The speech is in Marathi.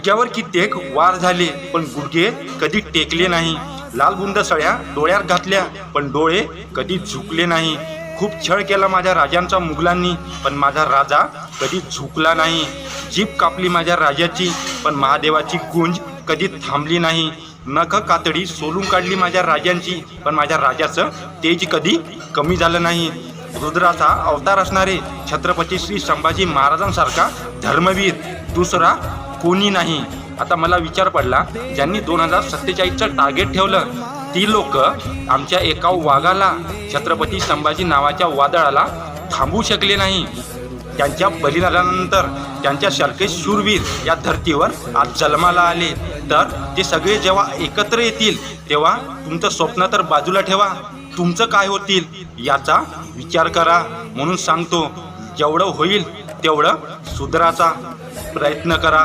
गुडघ्यावर कित्येक वार झाले पण गुडघे कधी टेकले नाही. लाल बुंद सळ्या डोळ्यात घातल्या पण डोळे कधी झुकले नाही. खूप छळ केला माझ्या राजांचा मुघलांनी पण माझा राजा कधी झुकला नाही. जीप कापली माझ्या राजाची पण महादेवाची गुंज कधी थांबली नाही. नख कातडी सोलून काढली माझ्या राजांची पण माझ्या राजाचं तेज कधी कमी झालं नाही. रुद्राचा अवतार असणारे छत्रपती श्री संभाजी महाराजांसारखा धर्मवीर दुसरा कोणी नाही. आता मला विचार पडला ज्यांनी दोन हजार सत्तेचाळीसचं टार्गेट ठेवलं ती लोक आमच्या एका वाघाला छत्रपती संभाजी नावाच्या वादळाला थांबवू शकले नाही. त्यांच्या बलिदानानंतर त्यांच्यासारखे शूरवीर या धर्तीवर आज जन्माला आले. तर ते सगळे जेव्हा एकत्र येतील तेव्हा तुमचं स्वप्न तर बाजूला ठेवा. तुमचं काय होतील याचा विचार करा. म्हणून सांगतो जेवढं होईल तेवढं सुधाराचा प्रयत्न करा.